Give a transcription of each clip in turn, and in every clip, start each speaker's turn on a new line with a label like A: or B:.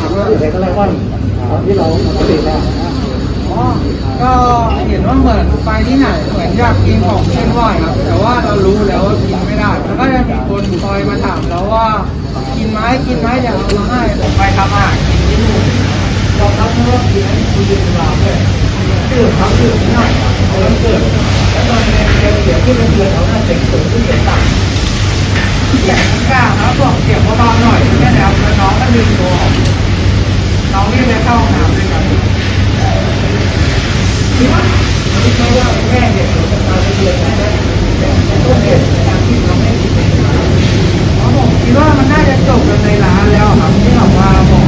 A: ถามว่าเด็กอะไรบ้างตอนที่เราปกติแล้ว
B: อ๋อก็เห็นว่าเหมือนไปที่ไหนเหมือนอยากกินของเส้นไหวครับ แต่ว่าเรารู้แล้วว่ากินไม่ได้แล้วก็จะมีคนคอยมาถามเราว่า กินไหมกินไหมเดี๋ยวเอามาให้ผมไปทำอาหารกินที่นู่นยอมรับว่ากินอันนี้คือดื่มเหล้าด้วยดื่มครับดื่มนิดหน่อยครับเอาแล้วเกิดแล้วตอนเรียนเรียเสียงที่เป็นเดือนเขาหน้าเสียงสูงที่เสียต่ำเสียงกล้าครับบอกเสียงเบาๆหน่อยแค่แล้วแล้วน้องก็ดึงตัวออก ไม่ได้ไปเข้าห้องน้ำด้วยกันคิดว่าคิดว่าแม่เด็กเรือคนตาเรียนนะต้นเหตุในการที่ทำให้ผิดเพราะผมคิดว่ามันน่าจะจบกันในร้านแล้วครับที่แบบว่าบอก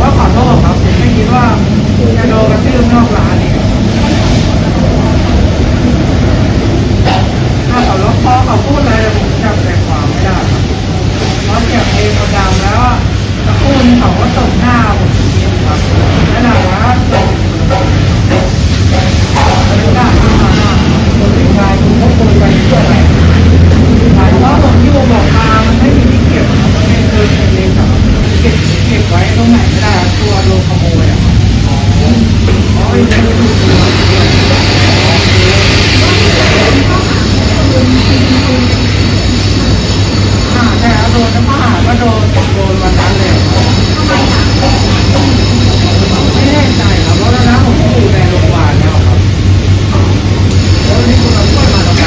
B: ว่าขอโทษครับผมไม่คิดว่าจะโดนกระทืบนอกร้านนี่ถ้าเขาลบพอเขาพูดอะไรแต่ผมจำใจความไม่ได้ครับเพราะเสียงเพลงเขาดังแล้วตะโกนเขาก็ตบหน้าผมทีครับนั่นแหละว่าจบ ว่าผมที่ผมบอกมามันไม่มีที่เก็บมันไม่เคยเป็นเลยครับเก็บเก็บไว้ตรงไหนไม่ได้ ตัวโดนขโมยอะอ๋อไม่ใช่อ่าใช่ครับโดนน้ำผ่าก็โดนโดนวันนั้นเลยไม่แน่ใจครับเพราะตอนนั้นผมอยู่ในโรงพยาบาลแล้วครับแล้วนี่คุณเอาช่วยมาทำไม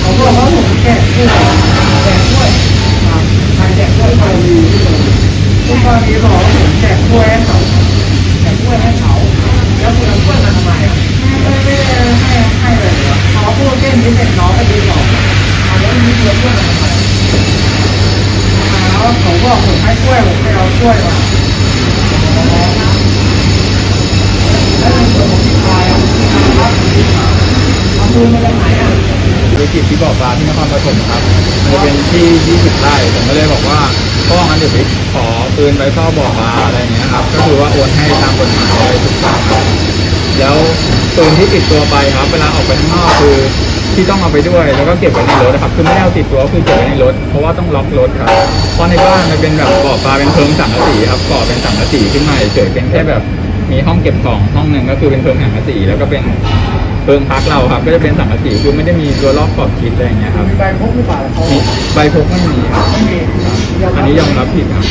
B: เขาบอกว่าผมแจกกล้วยแจกกล้วยครับใครแจกกล้วยใครมีทุกคนนี้บอกว่าผม กล้วยให้เขาแจกกล้วยให้เขาแล้วคุณเอากล้วยมาทำไมอะไม่ไม่ให้ให้เลยเหรอเขาพูดเล่นที่เสร็จน้องก็ดีบอกเอาแล้วมีกล้วยกล้วยมาทำไมแล้วเขาบอกผมให้กล้วยผมไปเอากล้วยมาแล้วผมที่ตายอะครับเอาปืนมาจากไหนอะ
C: ธุรกิจที่บ่อปลาที่นครปฐมครับมันจะเป็นที่ 20 ไร่ผมก็เลยบอกว่าพ่องั้นเดี๋ยวไปขอปืนไปเฝ้าบ่อปลาอะไรอย่างเงี้ยครับ ก็คือว่าโอนให้ตามกฎหมายเลยทุกอย่างครับแล้วปืนที่ติดตัวไปครับ เวลาออกไปข้างนอกคือที่ต้องเอาไปด้วย แล้วก็เก็บไว้ในรถนะครับ คือไม่ได้เอาติดตัวคือเก็บไว้ในรถ เพราะว่าต้องล็อกรถครับ เพราะในบ้านมันเป็นแบบบ่อปลาเป็นเพิงสังกะสีครับ ก่อเป็นสังกะสีขึ้นมาเฉยๆเป็นแค่แบบมีห้องเก็บของห้องหนึ่งก็คือเป็นเพิงสังกะสีแล้วก็เป็นเพิงพักเราครับ ก็จะเป็นสังกะสีคือไม่ได้มีตัวล็อกขอบชิดอะไรอย่างเงี้ยครับ
B: มีใบพกหรือเปล่าเขา
C: มีใบพกไม่มีครับ
B: ไม่มี
C: อันนี้ยอมรับผิดครับ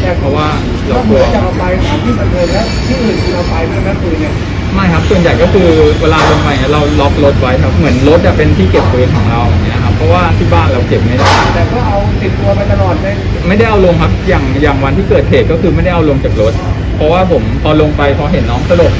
B: เออแต่
C: เพราะว่าเรา
B: เรา
C: ก
B: ค
C: ลั
B: ว
C: ว
B: รจะเอาไปตามที่บันเทิงแล้วที่อื่นคุณเอาไปด้วยนะปืนเนี่ย
C: ไม่ครับส่วนใหญ่ก็คือเวลาลงไปเนี่ยเราล็อกรถไว้ครับ เหมือนรถจะเป็นที่เก็บปืนของเราอย่างเงี้ยครับเพราะว่าที่บ้านเราเก็บไม่ได้
B: แต่ก็เอาติดตัวไปตลอดเลย
C: ไม่ได้เอาลงครับอย่างอย่างวันที่เกิดเหตุก็คือไม่ได้เอาลงจากรถ เพราะว่าผมพอลงไปพอเห็นน้องสลบ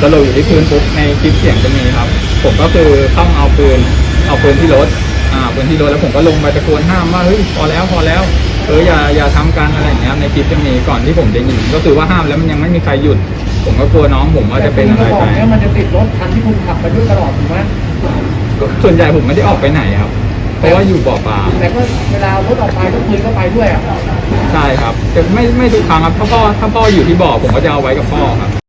C: สลบอยู่ที่พื้นปุ๊บในคลิปเสียงจะมีครับ ผมก็คือต้องเอาปืนเอาปืนที่รถอ่าปืนที่รถแล้วผมก็ลงไปตะโกนห้ามว่าเฮ้ยพอแล้วพอแล้ว เอออย่าอย่าทำกันอะไรอย่างเงี้ยในคลิปจะมีก่อนที่ผมจะยิงก็คือว่าห้ามแล้วมันยังไม่มีใครหยุด ผมก็กลัวน้องผมว่าจะเป็นอะไร
B: แต่
C: ไป
B: ปืนกระบอกเนี่ยมันจะติดรถคันที่คุณขับไปด้วยตลอดถูกไหม
C: ก็ส่วนใหญ่ผมไม่ได้ออกไปไหนครับ เพราะว่าอยู่บ่อปลา
B: แต่ก็เวลารถออกไปก็ปืนก็ไปด้วยอะ
C: ใช่ครับแต่ไม่ไม่ทุกครั้งครับถ้าพ่อถ้าพ่ออยู่ที่บ่อผมก็จะเอาไว้กับพ่อครับ